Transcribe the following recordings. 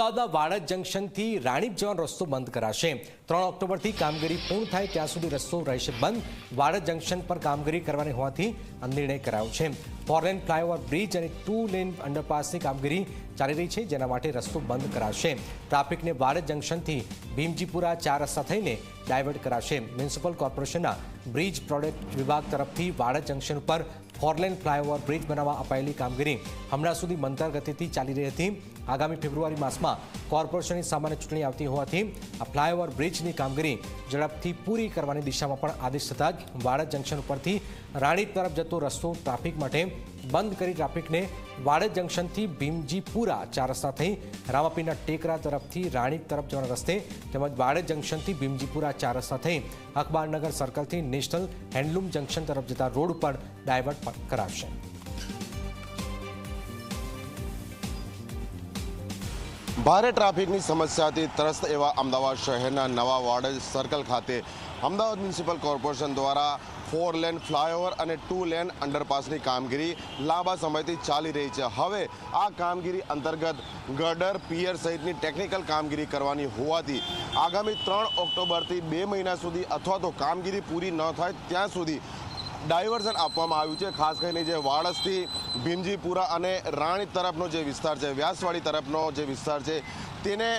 અમદાવાદના વાડજ જંકશનથી રાણીપ જવાનો રસ્તો બંધ કરાશે. ત્રણ ઓક્ટોબરથી કામગીરી પૂર્ણ થાય ત્યાં સુધી રસ્તો રહેશે બંધ. વાડજ જંકશન પર કામગીરી કરવાની હોવાથી નિર્ણય કરાયો છે. ફોર લેન ફ્લાયઓવર બ્રિજ અને ટુ લેન અંડરપાસની કામગીરી ચાલી રહી છે, જેના માટે રસ્તો બંધ કરાશે. ટ્રાફિકને વાડજ જંકશનથી ભીમજીપુરા ચાર રસ્તા થઈને ડાયવર્ટ કરાશે. મ્યુનિસિપલ કોર્પોરેશનના બ્રિજ પ્રોડક્ટ વિભાગ તરફથી વાડજ જંકશન ઉપર ફોરલેન ફ્લાયઓવર બ્રિજ બનાવવા અપાયેલી કામગીરી હમણાં સુધી મંતર ગતિથી ચાલી રહી હતી. આગામી ફેબ્રુઆરી માસમાં કોર્પોરેશનની સામાન્ય ચૂંટણી આવતી હોવાથી આ ફ્લાયઓવર બ્રિજની કામગીરી ઝડપથી પૂરી કરવાની દિશામાં પણ આદેશ થતાં જ વાડજ જંકશન ઉપરથી રાણી તરફ જતો રસ્તો ટ્રાફિક માટે બંધ કરી ટ્રાફિકને વાડજ જંકશનથી ભીમજીપુરા, ચાર રસ્તા થઈ રામાપીના ટેકરા તરફથી રાણી તરફ જવાના રસ્તે તેમજ વાડજ જંકશનથી ભીમજીપુરા, ચાર રસ્તા થઈ અખબારનગર સર્કલથી નેશનલ હેન્ડલૂમ જંકશન તરફ જતા રોડ પર ડાયવર્ટ પણ ભારે ટ્રાફિકની સમસ્યાથી ત્રસ્ત એવા અમદાવાદ શહેરના નવા વોર્ડ સર્કલ ખાતે અમદાવાદ મ્યુનિસિપલ કોર્પોરેશન દ્વારા ફોર લેન ફ્લાયઓવર અને ટુ લેન અંડરપાસની કામગીરી લાંબા સમયથી ચાલી રહી છે. હવે આ કામગીરી અંતર્ગત ગર્ડર, પિયર સહિતની ટેકનિકલ કામગીરી કરવાની હોવાથી આગામી ત્રણ ઓક્ટોબરથી બે મહિના સુધી અથવા તો કામગીરી પૂરી ન થાય ત્યાં સુધી ડાયવર્ઝન આપવામાં આવ્યું છે. ખાસ કરીને જે વાડસથી ભીમજીપુરા અને રાણી તરફનો જે વિસ્તાર છે, વ્યાસવાડી તરફનો જે વિસ્તાર છે, તેને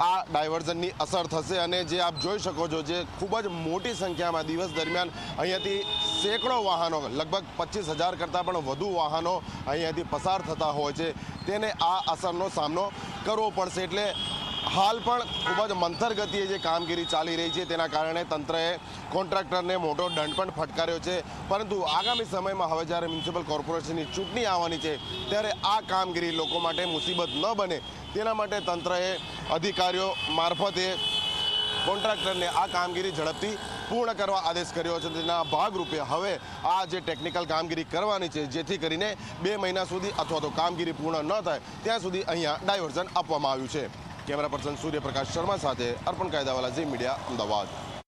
આ ડાયવર્ઝનની અસર થશે અને જે આપ જોઈ શકો છો જે ખૂબ જ મોટી સંખ્યામાં દિવસ દરમિયાન અહીંયાથી સેંકડો વાહનો, લગભગ પચીસ હજાર કરતાં પણ વધુ વાહનો અહીંયાથી પસાર થતા હોય છે. તેને આ અસરનો સામનો કરવો પડશે. એટલે હાલ પણ ખૂબ જ મંથર ગતિએ જે કામગીરી ચાલી રહી છે, તેના કારણે તંત્રએ કોન્ટ્રાક્ટરને મોટો દંડ પણ ફટકાર્યો છે. પરંતુ આગામી સમયમાં હવે જ્યારે મ્યુનિસિપલ કોર્પોરેશનની ચૂંટણી આવવાની છે, ત્યારે આ કામગીરી લોકો માટે મુસીબત ન બને. તેના માટે તંત્રએ અધિકારીઓ મારફતે કોન્ટ્રાક્ટરને આ કામગીરી ઝડપથી પૂર્ણ કરવા આદેશ કર્યો છે. તેના ભાગરૂપે હવે આ જે ટેકનિકલ કામગીરી કરવાની છે, જેથી કરીને બે મહિના સુધી અથવા તો કામગીરી પૂર્ણ ન થાય, ત્યાં સુધી અહીંયા ડાયવર્ઝન આપવામાં આવ્યું છે. કેમેરા પર્સન સૂર્યપ્રકાશ શર્મા સાથે અર્પણ કાયદાવાલા ઝી મીડિયા અમદાવાદ.